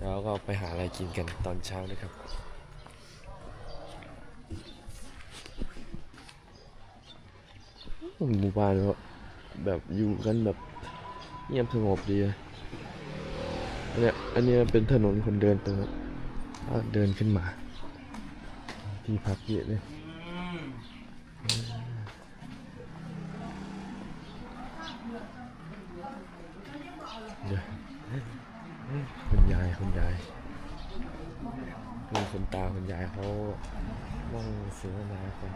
แล้วก็ไปหาอะไรกินกันตอนเช้านะครับหมู่บ้านแบบอยู่กันแบบเงียบสงบดีอันนี้อันนี้เป็นถนนคนเดินตรงนั้นแล้วเดินขึ้นมา ที่พักเยอะเลยเดี๋ยวคุณยายคุณยายคือคุณตาคุณยาย เขานั่งเสวนากัน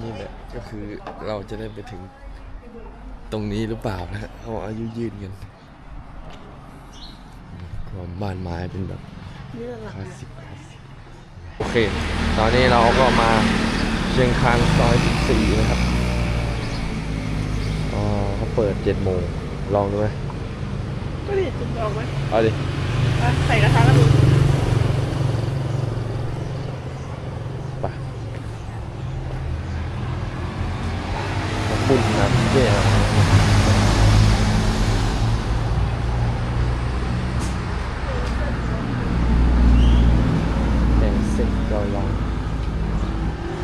นี่แหละก็คือเราจะได้ไปถึงตรงนี้หรือเปล่านะฮะเขาอายุยืนกันความบ้านไม้เป็นแบบนี่หลักคลาสสิกคลาสสิกโอเค ตอนนี้เราก็มาเชียงคานซอย 14 นะครับอ๋อเขาเปิด 7 โมง ลองดูไหมก็ดิจุดออกไหมเอาดิอะใส่กระทะแล้วดู ไปขอบคุณนะพี่เจ้แดง เซ็กเกาลัง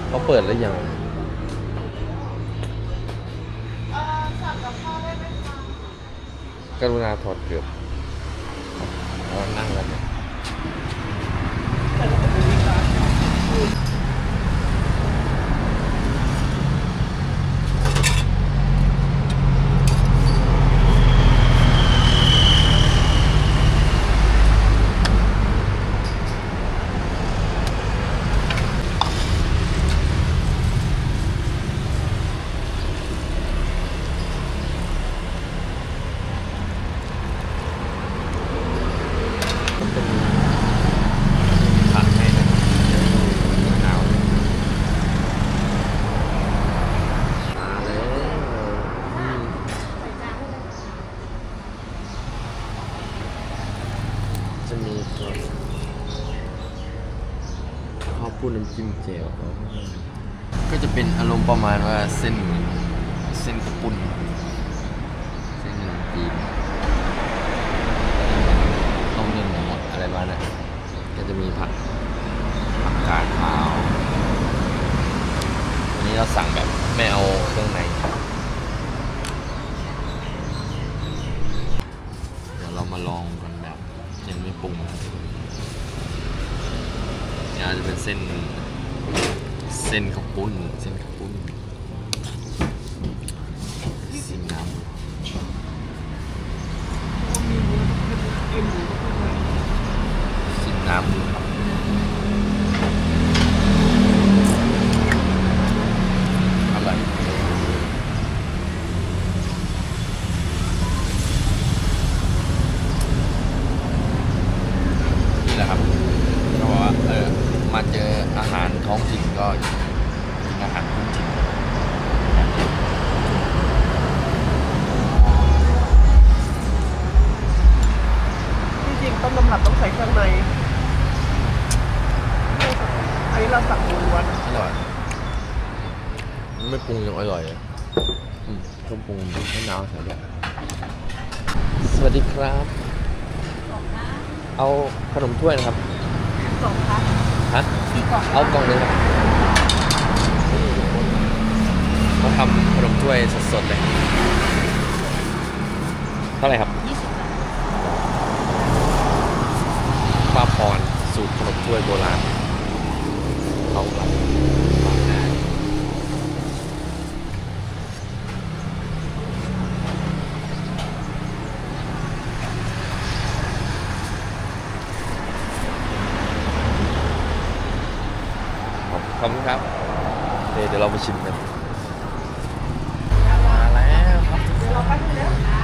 เขาเปิดแล้วยังกรุณาถอดเกือบเรานั่งกันเนี่ย มันเป็นผักให้นะมะนาวมาแล้วอืมจะมีตัว ข้าวปุ้นน้ำจิ้มเจลก็จะเป็นอารมณ์ประมาณว่าเส้นเส้นข้าวปุ้นเส้นขนมจีนต้มเนื้อหมูอะไรบ้างนะก็จะมีผักผักกาดขาว อันนี้เราสั่งแบบไม่เอาเครื่องในเดี๋ยวเรามาลองกันแบบยังไม่ปรุงนะทุกคนนี่อาจจะเป็นเส้น เส้นข้าวปุ้น เส้นข้าวปุ้นซิมน้ำ มีหมูเอ็มหมูก็คือ ชิมน้ำดูครับอร่อยนี่แหละครับก็บอกว่าเออมาเจออาหารท้องถิ่นก็กินอาหารท้องถิ่นแบบนี้ ที่จริงต้ม น้ำหลับต้องใส่เครื่องในอันนี้เราสั่งหมูล้วนอร่อยมันไม่ปรุงยังอร่อยเลยอืมต้องปรุงให้น้ำใส่ด้วยสวัสดีครับ เอาขนมถ้วยนะครับสองค่ะฮะกี่กล่องเอากล่องหนึงครับเขาทำขนมถ้วยสดๆเลย เท่าไหร่ครับ ยี่สิบ มา พรสูตรขนมถ้วยโบราณเขาหลังบางนาขอบขอบคุณครับเดี๋ยวเดี๋ยวเรามาชิมกัน มาแล้วครับ เดี๋ยวเราแป๊บนึงนะ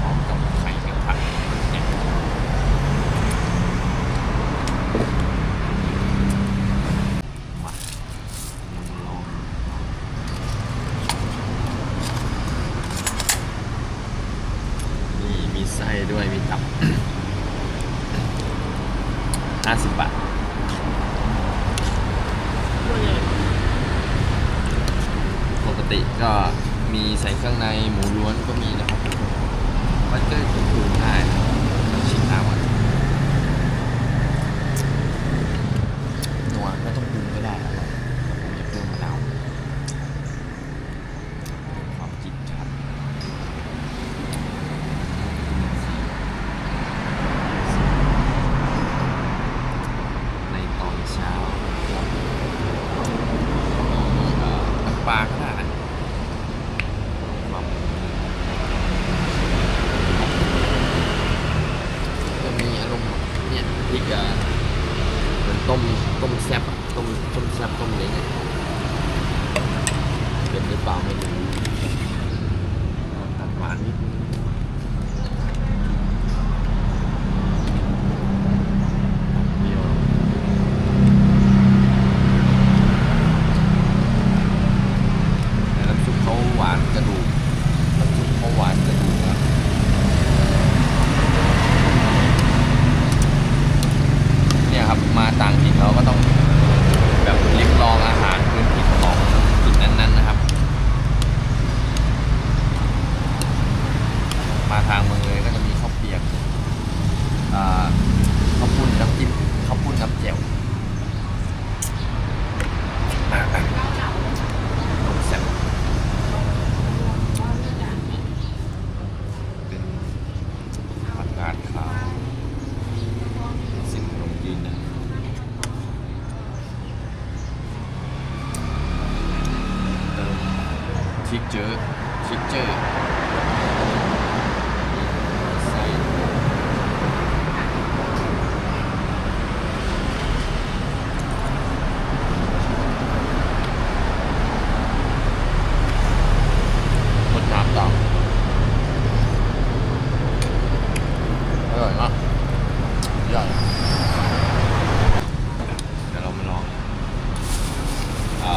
พร้อมกับไข่แมงผักเนี่ยมาลองนี่มีไส้ด้วย มีตับ ห้าสิบบาท ปก ติก็มีใส่เครื่องในหมูล้วนก็มีนะครับมันก็ถูกง่ายนะชิมน้ำก่อนนัวไม่ต้องปรุงก็ได้อร่อยผมจะเพิ่มมะนาวความจิตชัดในตอนเช้าครับมีเอ่อน้ำปลาก็ได้นะความจะมีอารมณ์เนี่ยพริกอะเหมือนต้มต้มแซ่บอะต้มต้มแซ่บต้มเล้งอะเป็นหรือเปล่าไม่รู้ตัดหวานนิดนึงเดียว แต่น้ำซุปเขาหวานกระดูกน้ำซุปเขาหวานกระดูกนะเนี่ยครับมาต่างถิ่นเราก็ต้องแบบลิ้มลองอาหารพื้นถิ่นของถิ่นนั้นๆนะครับ มาทางเมืองเลยก็จะมีข้าวเปียกอ่าข้าวปุ้นน้ำจิ้มข้าวปุ้นน้ำแจ่วอะอะนมแซ่บ เป็นผักกาดขาวสิ่งขนมจีนนะเติม ชิกเจอชิกเจอใส่รดน้ำต่อ อร่อยมากยอดเดี๋ยวเรามาลองอ่า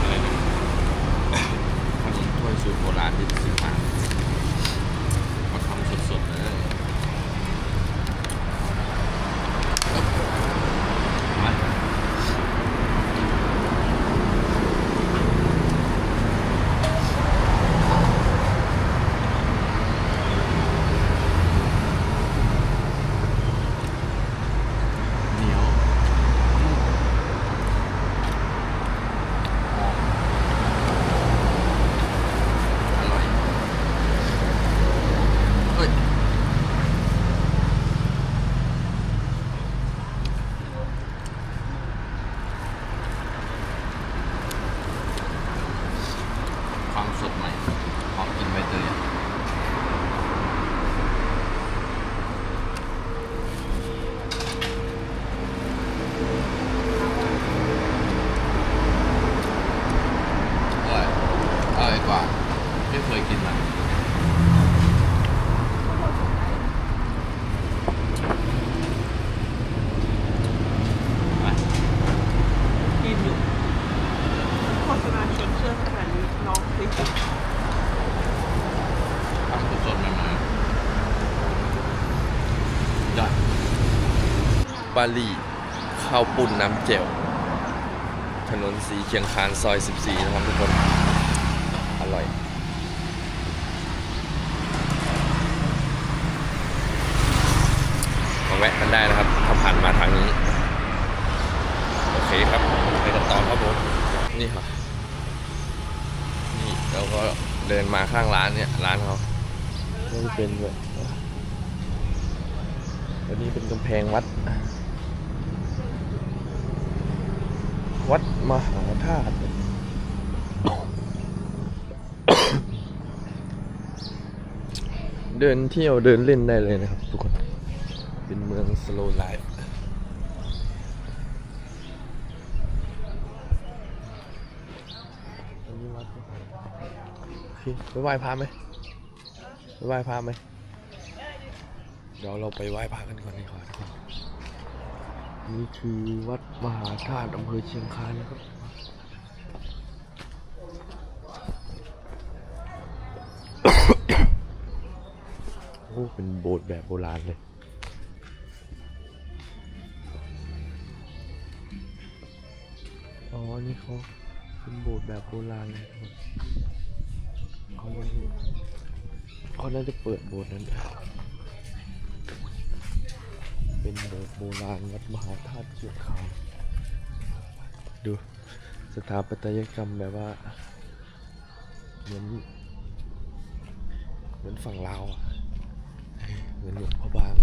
อะไรนะขนมถ้วยสูตรโบราณที่ซื้อมามาทำสดๆเลยมาเหนียวหอมอร่อยเฮ้ย ความสดใหม่หอมกลินใบเตยอะอร่อยอร่อยกว่าที่เคยกินมาไป กินอยู่โฆษณาชวนเชื่อขนาดนี้น้องพริก ทำสดๆใหม่ๆยอด บาลีข้าวปุ้นน้ำเจลถนนสีเชียงคานซอย 14 นะครับทุกคน อร่อยมาแวะกันได้นะครับ ถ้าผ่านมาทางนี้ โอเคครับ ไปกันต่อครับผม นี่ค่ะนี่เราก็เดินมาข้างร้านเนี่ย ร้านเขาก็จะเป็นแบบอันนี้เป็นกำแพงวัด วัดมหาธาตุเดินเที่ยวเดินเล่นได้เลยนะครับ ทุกคน เป็นเมืองสโลไลฟ์โอเคไปไหว้พระไหมไปไหว้พระไหม เดี๋ยวเราไปไหว้พระกันก่อนดีกว่าทุกคน นี่คือวัดมหาธาตุอำเภอเชียงคานนะครับโอ้เป็นโบสถ์แบบโบราณเลยอ๋อ นี่เขาเป็นโบสถ์แบบโบราณเลยครับเขาเขาน่าจะเปิดโบสถ์นั้น เป็นโบสถ์โบราณวัดมหาธาตุเชียงคาดูสถาปัตยกรรมแบบว่า เหมือน เหมือนฝั่งลาวอะเหมือนหลวงพ่อบาง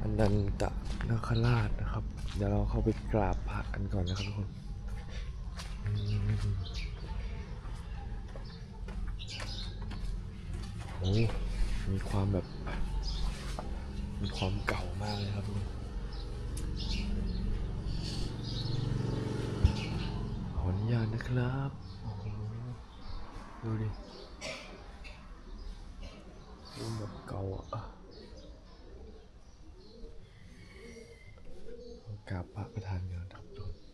อันนันตะนาคราชนะครับ เดี๋ยวเราเข้าไปกราบพระกันก่อนนะครับทุกคนโอ้มีความแบบ มีความเก่ามากเลยครับทุกคนขออนุญาตนะครับโอ้โหดูดิดูแบบเก่าอะ กราบพระประธานก่อนครับทุกคน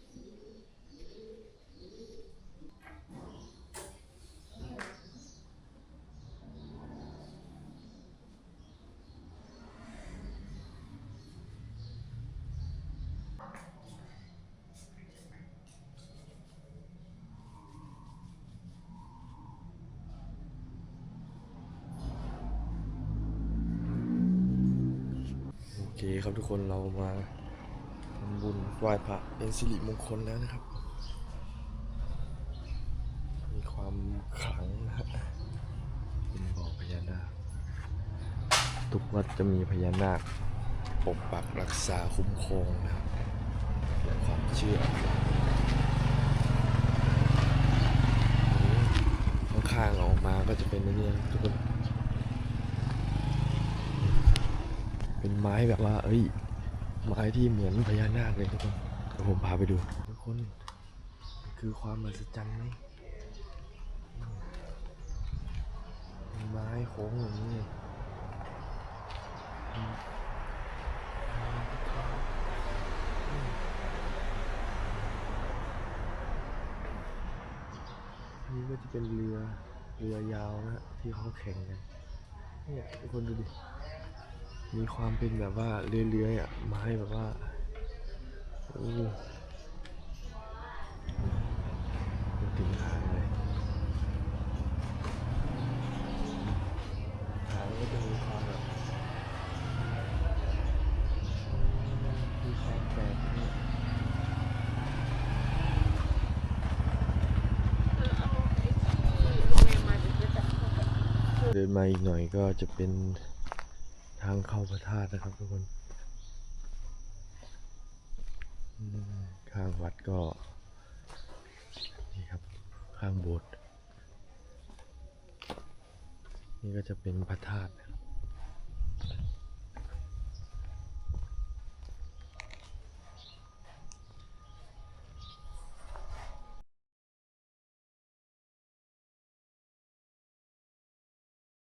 โอเคครับทุกคนเรามาทำบุญไหว้พระเป็นสิริมงคลแล้วนะครับ มีความขลังนะฮะเป็นบ่อพญานาคทุกวัดจะมีพญานาคปกปักรักษาคุ้มครองนะครับเป็นความเชื่อข้างๆออกมาก็จะเป็นนนี้นะทุกคน เป็นไม้แบบว่า เอ้ย ไม้ที่เหมือนพญานาคเลยทุกคนเดี๋ยวผมพาไปดู ทุกคน คือความมหัศจรรย์ไหมไม้โค้งอย่างนี้นนี้ก็จะเป็นเรือ เรือยาวนะฮะที่เขาแข่งกัน เนี่ยทุกคนดูดิ มีความเป็นแบบว่าเลื้อยๆอะไม้แบบว่าโอ้เป็นถึงหางเลยหางก็จะมีความแบบมีความแปลกเนี่ยเดินมาอีกหน่อยก็จะเป็นางเข้าพระธาตุนะครับทุกคนข้างวัดก็ นี่ครับข้างโบสถ์นี่ก็จะเป็นพระธาตุ